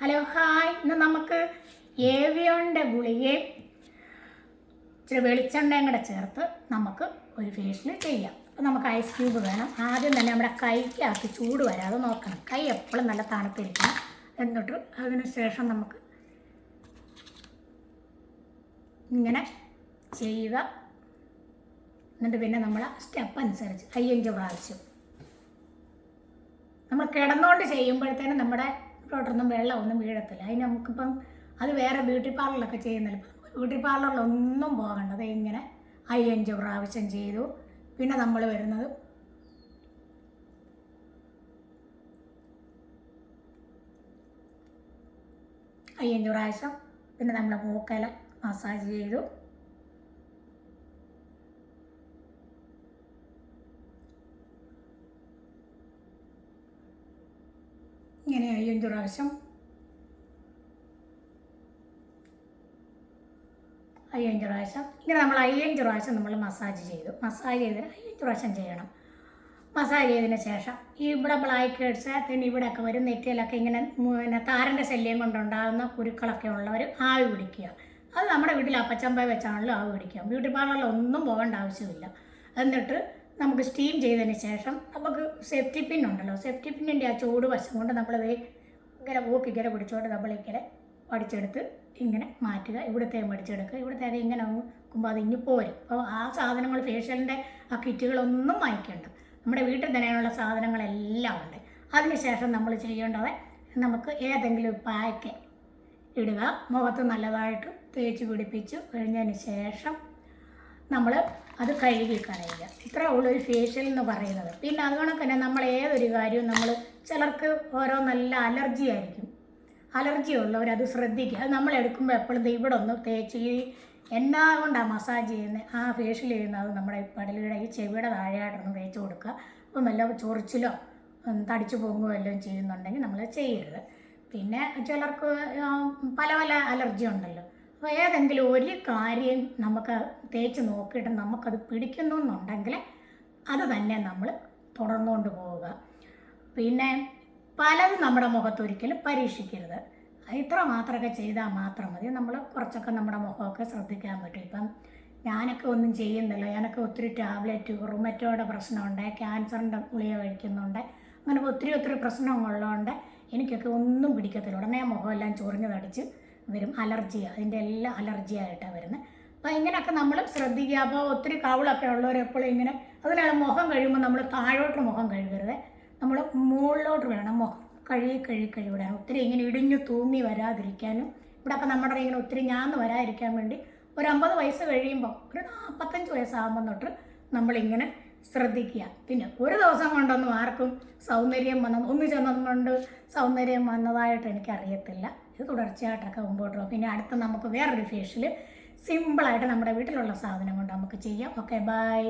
Hello hi ഇന്ന് നമുക്ക് ഏവിയോണിന്റെ ഗുളികയും ഇച്ചിരി വെളിച്ചെണ്ണയും കൂടെ ചേർത്ത് നമുക്ക് ഒരു ഫേഷ്യൽ ചെയ്യാം. അപ്പോൾ നമുക്ക് ഐസ് ക്യൂബ് വേണം. ആദ്യം തന്നെ നമ്മുടെ കൈക്കകത്ത് ചൂട് വരാതെ നോക്കണം. കൈ എപ്പോഴും നല്ല തണുത്തിരിക്കണം. എന്നിട്ട് അതിന് ശേഷം നമുക്ക് ഇങ്ങനെ ചെയ്യുക. എന്നിട്ട് പിന്നെ നമ്മൾ സ്റ്റെപ്പ് അനുസരിച്ച് അയ്യഞ്ച് പ്രാവശ്യം. നമ്മൾ കിടന്നുകൊണ്ട് ചെയ്യുമ്പോഴത്തേനും നമ്മുടെ ഇവിടോട്ടൊന്നും വെള്ളമൊന്നും വീഴത്തില്ല. അതിന് നമുക്കിപ്പം അത് വേറെ ബ്യൂട്ടി പാർലറിലൊക്കെ ചെയ്യുന്നില്ല. ബ്യൂട്ടി പാർലറിലൊന്നും പോകേണ്ടത് ഇങ്ങനെ അയ്യഞ്ച് പ്രാവശ്യം ചെയ്തു. പിന്നെ നമ്മൾ വരുന്നത് അയ്യഞ്ച് പ്രാവശ്യം. പിന്നെ നമ്മൾ മൂക്കല മസാജ് ചെയ്തു. ഇങ്ങനെ അയ്യഞ്ച് പ്രാവശ്യം അയ്യഞ്ച് പ്രാവശ്യം ഇങ്ങനെ നമ്മൾ അയ്യഞ്ച് പ്രാവശ്യം നമ്മൾ മസാജ് ചെയ്തു. മസാജ് ചെയ്തതിന് അയ്യഞ്ച് പ്രാവശ്യം ചെയ്യണം? മസാജ് ചെയ്തതിന് ശേഷം ഈ ഇവിടെ ബ്ലാക്ക് ഹെഡ്സ് പിന്നെ ഇവിടെയൊക്കെ വരും നെറ്റിയിലൊക്കെ ഇങ്ങനെ പിന്നെ താരന്റെ ശല്യം കൊണ്ടുണ്ടാകുന്ന കുരുക്കളൊക്കെ ഉള്ളവർ ആവി പിടിക്കുക. അത് നമ്മുടെ വീട്ടിൽ അപ്പച്ചമ്പ വെച്ചാണല്ലോ ആവി പിടിക്കുക. ബ്യൂട്ടി പാർലറിൽ ഒന്നും പോകേണ്ട ആവശ്യമില്ല. എന്നിട്ട് നമുക്ക് സ്റ്റീം ചെയ്തതിന് ശേഷം നമുക്ക് സേഫ്റ്റി പിൻ ഉണ്ടല്ലോ. സേഫ്റ്റി പിന്നിന്റെ ആ ചൂട് വശം കൊണ്ട് നമ്മൾ ഇങ്ങനെ മൂക്ക് ഇങ്ങനെ പിടിച്ചോണ്ട് നമ്മളിങ്ങനെ പഠിച്ചെടുത്ത് ഇങ്ങനെ മാറ്റുക. ഇവിടുത്തെ പഠിച്ചെടുക്കുക ഇവിടുത്തെ അത് ഇങ്ങനെ നോക്കുമ്പോൾ അത് ഇനി പോരും. അപ്പോൾ ആ സാധനങ്ങൾ ഫേഷ്യലിന്റെ ആ കിറ്റുകളൊന്നും വാങ്ങിക്കേണ്ട നമ്മുടെ വീട്ടിൽ തന്നെയുള്ള സാധനങ്ങളെല്ലാം ഉണ്ട്. അതിനുശേഷം നമ്മൾ ചെയ്യേണ്ടത് നമുക്ക് ഏതെങ്കിലും പായ്ക്ക് ഇടുക. മുഖത്ത് നല്ലതായിട്ട് തേച്ച് പിടിപ്പിച്ച് കഴിഞ്ഞതിന് ശേഷം നമ്മൾ അത് കഴുകി കളയുക ഇത്ര ഉള്ളൂ ഒരു ഫേഷ്യൽ എന്ന് പറയുന്നത്. പിന്നെ അതുകൊണ്ട് തന്നെ നമ്മൾ ഏതൊരു കാര്യവും നമ്മൾ ചിലർക്ക് ഓരോ നല്ല അലർജി ആയിരിക്കും. അലർജി ഉള്ളവർ അത് ശ്രദ്ധിക്കുക. അത് നമ്മൾ എടുക്കുമ്പോൾ എപ്പോഴും ഇവിടെ ഒന്ന് തേച്ച് ഈ എന്നാ കൊണ്ടാണ് മസാജ് ചെയ്യുന്നത് ആ ഫേഷ്യൽ ചെയ്യുന്നത് നമ്മുടെ ഈ പടലിയുടെ ഈ ചെവിയുടെ താഴെയായിട്ടൊന്ന് തേച്ച് കൊടുക്കുക. അപ്പം വല്ല ചൊറിച്ചിലോ തടിച്ചു പോകുകയോ വല്ലതും ചെയ്യുന്നുണ്ടെങ്കിൽ നമ്മൾ ചെയ്യരുത്. പിന്നെ ചിലർക്ക് പല പല അലർജി ഉണ്ടല്ലോ. ഏതെങ്കിലും ഒരു കാര്യം നമുക്ക് തേച്ച് നോക്കിയിട്ട് നമുക്കത് പിടിക്കുന്നു എന്നുണ്ടെങ്കിൽ അത് തന്നെ നമ്മൾ തുടർന്നുകൊണ്ട് പോവുക. പിന്നെ പലതും നമ്മുടെ മുഖത്ത് ഒരിക്കലും പരീക്ഷിക്കരുത്. ഇത്ര മാത്രമൊക്കെ ചെയ്താൽ മാത്രം മതി. നമ്മൾ കുറച്ചൊക്കെ നമ്മുടെ മുഖമൊക്കെ ശ്രദ്ധിക്കാൻ പറ്റും. ഇപ്പം ഞാനൊക്കെ ഒന്നും ചെയ്യുന്നില്ല. ഞാനൊക്കെ ഒത്തിരി ടാബ്ലറ്റ് റുമറ്റോയുടെ പ്രശ്നമുണ്ട് ക്യാൻസറിന്റെ ഗുളിക കഴിക്കുന്നുണ്ട്. അങ്ങനെ ഒത്തിരി ഒത്തിരി പ്രശ്നങ്ങളുള്ളതുകൊണ്ട് എനിക്കൊക്കെ ഒന്നും പിടിക്കത്തില്ല. ഉടനെ മുഖമെല്ലാം ചൊറിഞ്ഞ് തടിച്ച് വരും അലർജി അതിന്റെ എല്ലാം അലർജി ആയിട്ടാണ് വരുന്നത് അപ്പോൾ ഇങ്ങനെയൊക്കെ നമ്മൾ ശ്രദ്ധിക്കുക. അപ്പോൾ ഒത്തിരി കവിളൊക്കെ ഉള്ളവർ എപ്പോഴും ഇങ്ങനെ അതിനുള്ള മുഖം കഴിയുമ്പോൾ നമ്മൾ താഴോട്ട് മുഖം കഴുകരുത്. നമ്മൾ മുകളിലോട്ട് വേണം മുഖം കഴുകി കഴുകി കഴുകിടാൻ ഒത്തിരി ഇങ്ങനെ ഇടിഞ്ഞു തൂങ്ങി വരാതിരിക്കാനും ഇവിടെ അപ്പം നമ്മുടെ ഇങ്ങനെ ഒത്തിരി ഞാന്ന് വരാതിരിക്കാൻ വേണ്ടി ഒരു അമ്പത് വയസ്സ് കഴിയുമ്പോൾ ഒരു നാൽപ്പത്തഞ്ച് വയസ്സാകുമ്പോൾ തൊട്ട് നമ്മളിങ്ങനെ ശ്രദ്ധിക്കുക. പിന്നെ ഒരു ദിവസം കൊണ്ടൊന്നും ആർക്കും സൗന്ദര്യം വന്ന ഒന്ന് ചെന്നത് കൊണ്ട് സൗന്ദര്യം വന്നതായിട്ട് എനിക്കറിയത്തില്ല. ഇത് തുടർച്ചയായിട്ടൊക്കെ മുമ്പോട്ട് പോകും. പിന്നെ അടുത്ത നമുക്ക് വേറൊരു ഫേഷ്യൽ സിമ്പിളായിട്ട് നമ്മുടെ വീട്ടിലുള്ള സാധനം കൊണ്ട് നമുക്ക് ചെയ്യാം. Okay bye